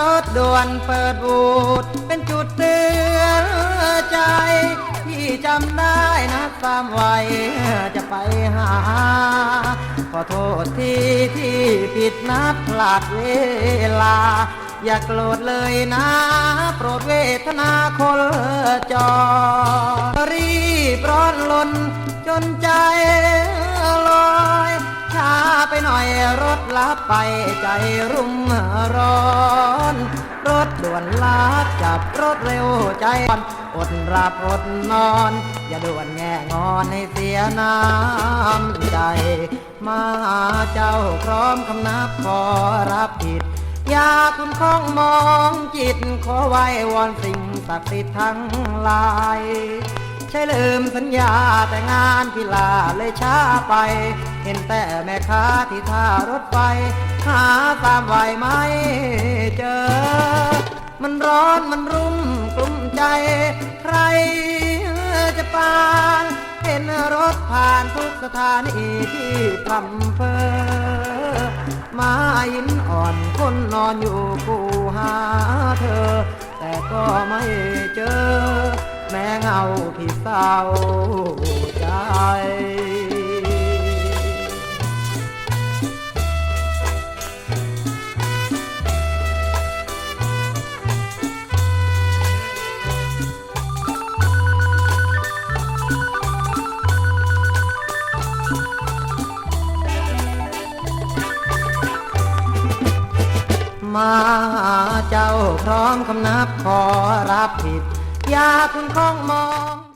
รถด่วนเปิดบูดเป็นจุดเตือนใจที่จำได้นะตามไวจะไปหา ขอโทษที่ที่ผิดนัดพลาดเวลา อย่าโกรธเลยนะ โปรดเวทนาคนจอรีบร้อนลนจนใจ รถลับไปใจรุ่มร้อน รถด่วนลาจับรถเร็วใจอ่อนอดหลับอดนอน อย่าด่วนแง่งอนให้เสียน้ำใจ มาเจ้าพร้อมคำนับขอรับผิดอยาคุณคองมองจิตขอไว้วอนสิ่งศักดิ์สิทธิ์ทั้งหลาย สัญญาแต่งานพิลาเลยช้าไป เห็นแต่แม่ค้าที่ท่ารถไฟ หาตามไหวไหมเจอ มันร้อนมันรุ่มกลุ้มใจ ใครจะปานเห็นรถผ่านทุกสถานีที่พำเพอมายินอ่อนคนนอนอยู่กูหาเธอ แต่ก็ไม่เจอ แม้เงาพี่เศร้าใจมาหาเจ้าพร้อมคำนับขอรับผิด อยากคุณคองมอง